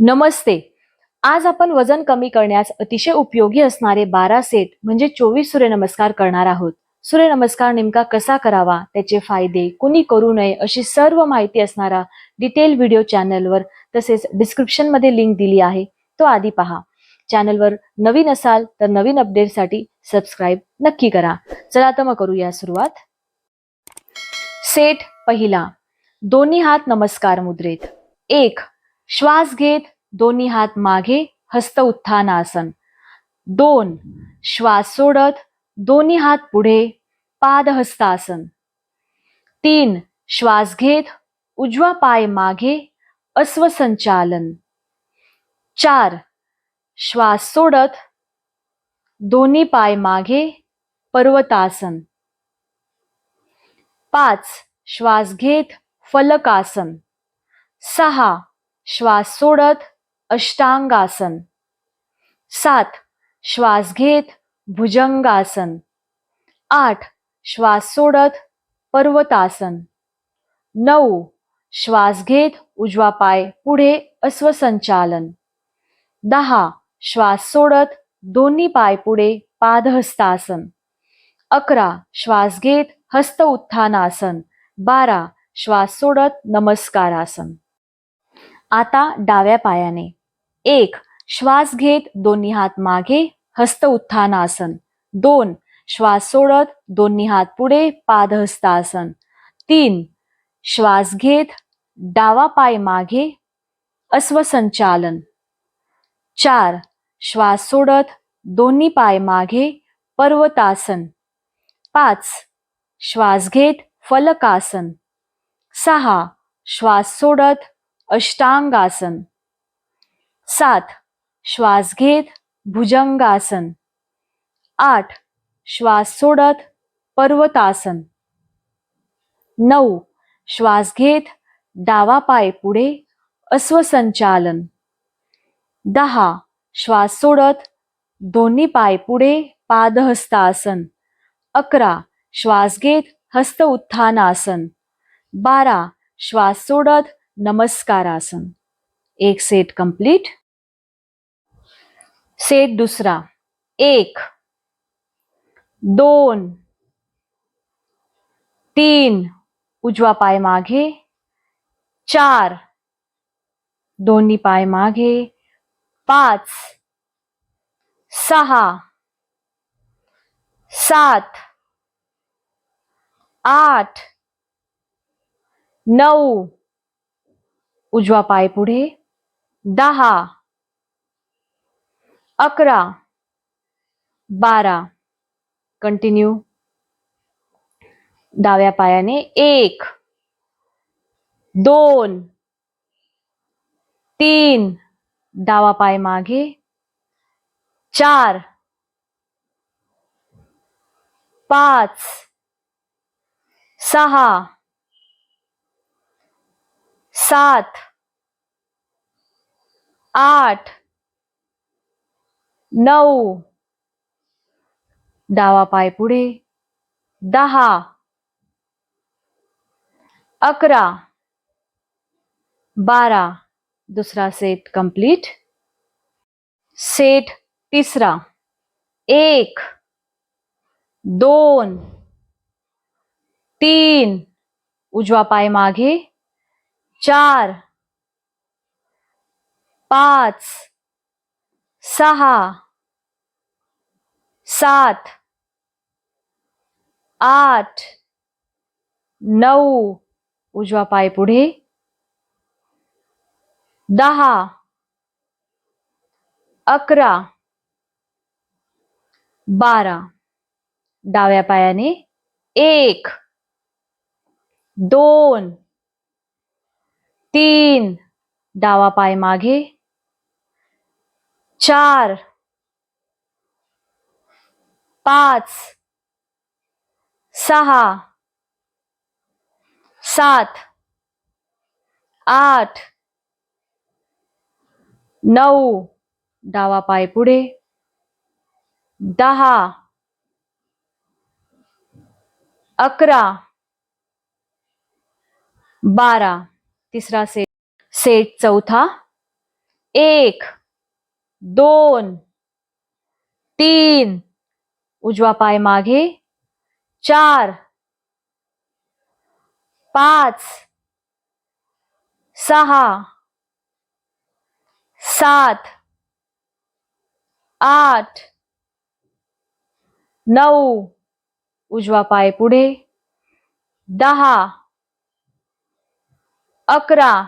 नमस्ते. आज आपण वजन कमी करण्यास अतिशय उपयोगी असणारे बारा सेट म्हणजे चोवीस सूर्यनमस्कार करणार आहोत. सूर्यनमस्कार नेमका कसा करावा त्याचे फायदे कुणी करू नये अशी सर्व माहिती असणारा डिटेल व्हिडिओ चॅनलवर तसेच डिस्क्रिप्शनमध्ये लिंक दिली आहे तो आधी पहा. चॅनलवर नवीन असाल तर नवीन अपडेटसाठी सबस्क्राईब नक्की करा. चला तर मग करूया सुरुवात. सेट पहिला. दोन्ही हात नमस्कार मुद्रेत. एक श्वास घेत दोन्ही हात मागे हस्त उत्थानासन दोन श्वास सोडत दोन्ही हात पुढे पादहस्तासन तीन श्वास घेत उजवा पाय मागे अस्वसंचालन चार श्वास सोडत दोन्ही पाय मागे पर्वतासन पाच श्वास घेत फलकासन सहा श्वास सोडत अष्टांगासन. सात श्वास घेत भुजंगासन. आठ श्वास सोडत पर्वतासन. नऊ श्वास घेत उजवा पाय पुढे अस्वसंचालन. दहा श्वास सोडत दोन्ही पाय पुढे पादहस्तासन. अकरा श्वास घेत हस्त उत्थानासन. बारा श्वास सोडत नमस्कारासन. आता डाव्या पायाने. एक श्वास घेत दोन्ही हात मागे हस्त उत्थानासन दोन श्वास सोडत दोन्ही हात पुढे पादहस्तासन तीन श्वास घेत डावा पाय मागे अस्वसंचालन. चार श्वास सोडत दोन्ही पाय मागे पर्वतासन. पाच श्वास घेत फलकासन. सहा श्वास सोडत अष्टांगासन. सात श्वास घेत भुजंगासन. आठ श्वास सोडत पर्वतासन. नऊ श्वास घेत डावा पाय पुढे अस्वसंचालन. दहा श्वास सोडत दोन्ही पाय पुढे पादहस्तासन. अकरा श्वास घेत हस्त उत्थानासन. बारा श्वास सोडत नमस्कारासन। एक सेट कंप्लीट। सेट दुसरा। एक, दोन, तीन, उजवा पाय मागे। चार, दोन्ही पाय मागे। पाच, सहा, सात, आठ, नऊ उजवा पाय पुढे. दहा. अकरा. बारा. कंटिन्यू डाव्या पायाने एक. दोन. तीन. डावा पाय मागे. चार. पाच. सहा. सात, आठ, नऊ, डावा पाय पुढे, दहा, अकरा, बारा, दुसरा सेट कंप्लीट सेट तिसरा, एक, दोन, तीन, उजवा पाय मागे चार, पाच, सहा, सात, आठ, नऊ, उजवा पाय पुढे. दहा, अकरा, बारा. डाव्या पायाने एक, दोन तीन डावा पाय मागे. चार पाच सहा सात आठ नऊ डावा पाय पुढे. दहा अकरा बारा. तिसरा सेट सेट चौथा. एक दोन तीन. उजवा पाय मागे. चार पाच सहा सात आठ नऊ. उजवा पाय पुढे. दहा अकरा.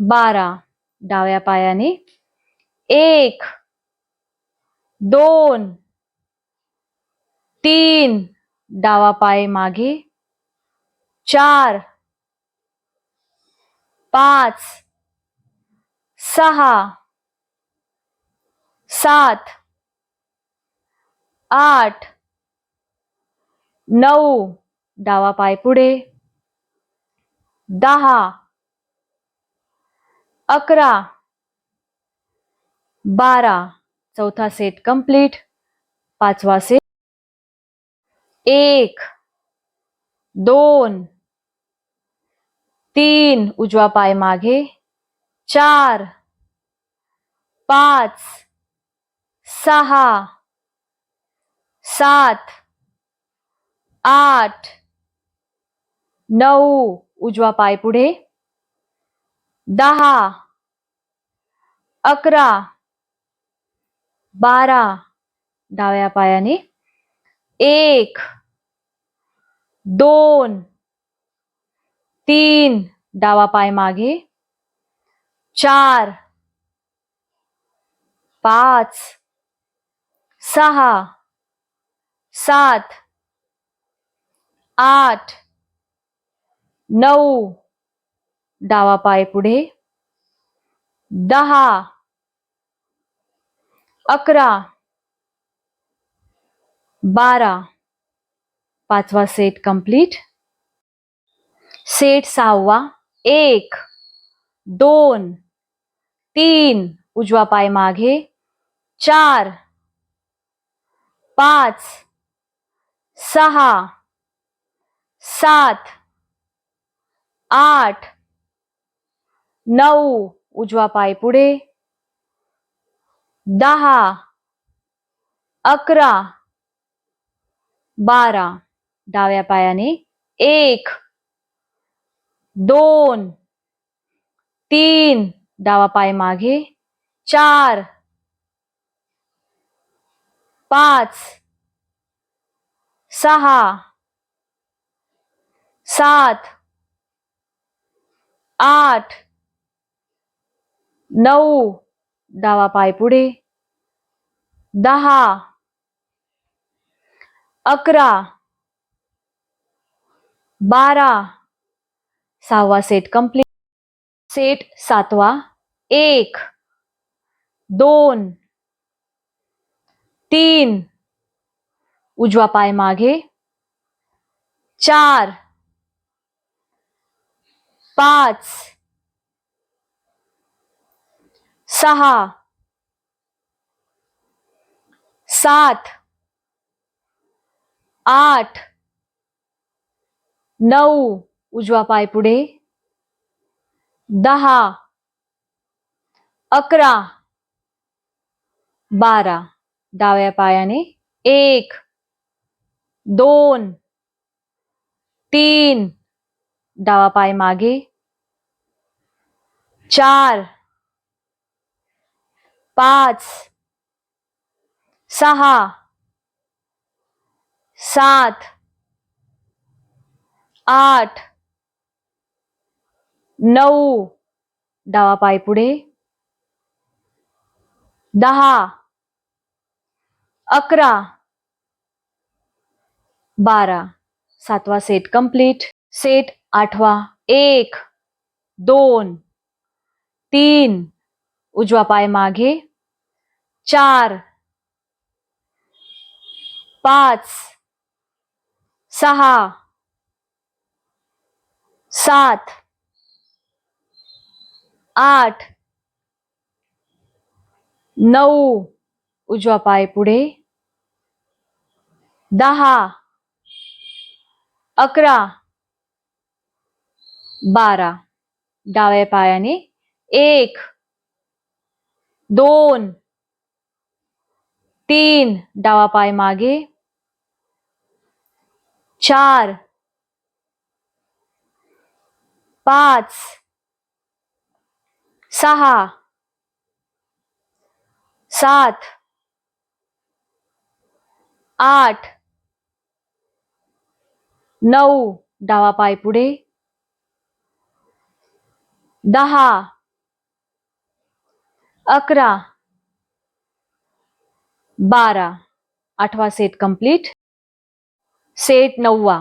बारा. डाव्या पायाने. एक. दोन. तीन. डावा पाय मागे. चार. पाच. सहा. सात. आठ. नऊ. डावा पाय पुढे. दहा, अकरा, बारा, चौथा सेट कंप्लीट पाचवा सेट एक, दोन, तीन, उजवा पाय मागे, चार, पाच, सहा, सात, आठ नऊ उजवा पाय पुढे. दहा, अकरा, बारा, डाव्या पायाने. एक, दोन, तीन, डावा पाय मागे. चार, पाच, सहा, सात, आठ नऊ डावा पाय पुढे. दहा, अकरा, बारा. पाचवा सेट कंप्लीट सेट सहावा, एक, दोन, तीन. उजवा पाय मागे. चार, पाच, सहा, सात आठ, नऊ उजवा पाय पुढे, दहा, अकरा, बारा, डाव्या पायाने एक, दोन, तीन, डावा पाय मागे, चार, पाच, सहा, सात आठ, नऊ, डावा पाय पुढे, दहा, अकरा, बारा, सहावा सेट कंप्लीट सेट सातवा, एक, दोन, तीन, उजवा पाय मागे, चार पाच। सहा सात। आठ। नऊ। उजवा पाय पुढे। दहा। अकरा। बारा। डाव्या पायाने एक, दोन, तीन डावा पाय मागे। चार। पाच। सहा। सात। आठ। नऊ। डावा पाय पुढे। दहा। अकरा। बारा। सातवा सेट कंप्लीट सेट आठवा, एक, दोन, तीन, उजवा पाय मागे, चार, पाच, सहा, सात, आठ, नऊ, उजवा पाय पुढे, दहा, अकरा बारा. डाव्या पायाने एक दोन तीन. डावा पाय मागे. चार पाच सहा सात आठ नऊ. डावा पाय पुढे. दहा, अकरा, बारा. आठवा सेट कंप्लीट सेट नववा.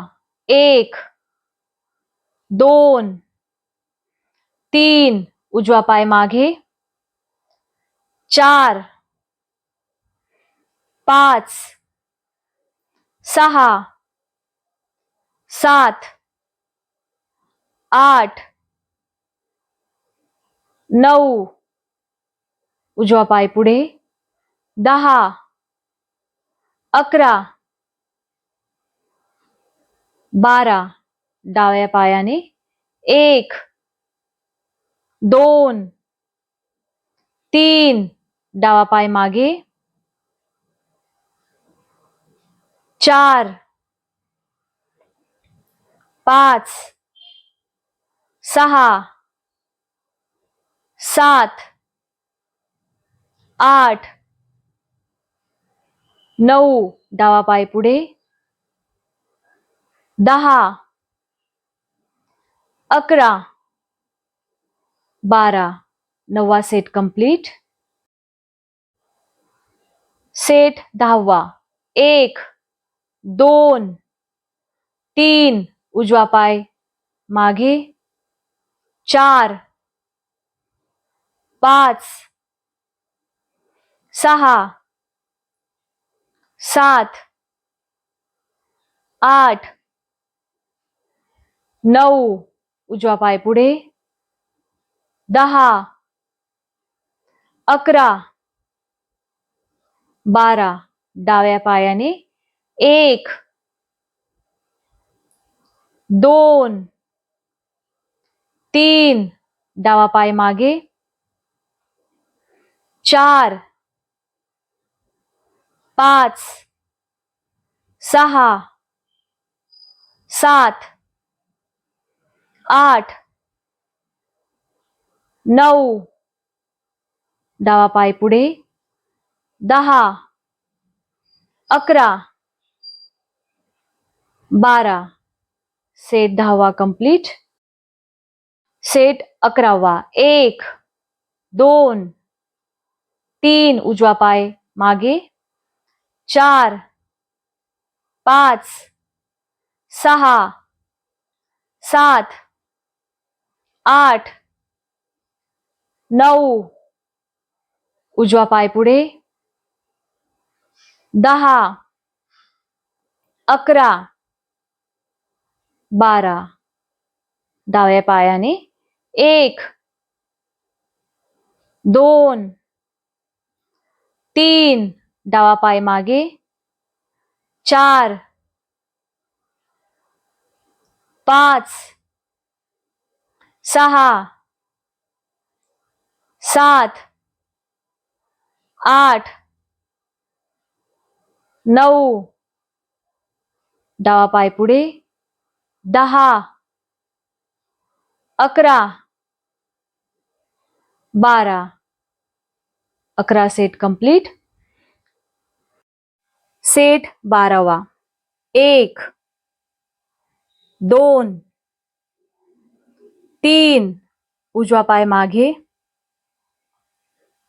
एक, दोन, तीन. उजवा पाय मागे. चार, पाच, सहा, सात, आठ नऊ उजवा पाय पुढे। दहा। अकरा। बारा। डाव्या पायाने एक। दोन। तीन। डावा पाय मागे। चार। पाच। सहा। सात, आठ, नऊ, डावा पाय पुढे. दहा, अकरा, बारा, नववा सेट कंप्लीट सेट दहावा, एक, दोन, तीन, उजवा पाय मागे. चार पाच सहा सात, आठ नऊ उजवा पाय पुढे। दहा, अकरा, बारा। डाव्या पायाने एक, दोन, तीन। डावा पाय मागे चार, पाच, सहा, सात, आठ, नऊ, डावा पाय पुढे, दहा, अकरा, बारा. सेट दहावा कंप्लीट. सेट अकरावा. एक, दोन तीन उजवा पाय मागे. चार पाच सहा सात आठ नऊ. उजवा पाय पुढे. दहा अकरा बारा. डाव्या पायाने एक दोन तीन डावा पाय मागे. चार पाच सहा सात आठ नऊ. डावा पाय पुढे. दहा अकरा बारा. अकरा सेट कंप्लीट. सेट बारावा. एक, दोन, तीन. उजवा पाय मागे.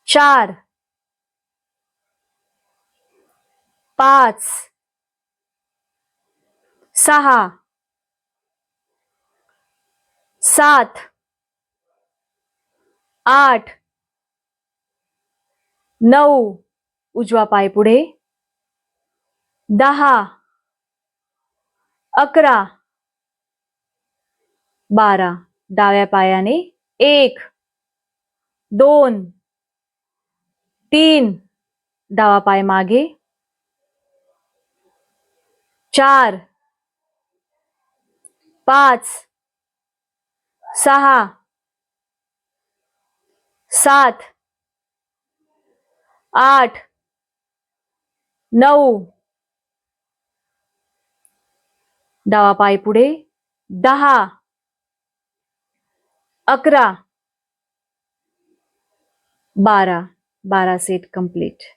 चार, पाच, सहा, सात, आठ नऊ. उजवा पाय पुढे. दहा. अकरा. बारा. डाव्या पायाने एक. दोन. तीन. डावा पाय मागे. चार. पाच. सहा. सात. आठ नऊ डावा पाय पुढे दहा अकरा बारा बारा सेट कंप्लीट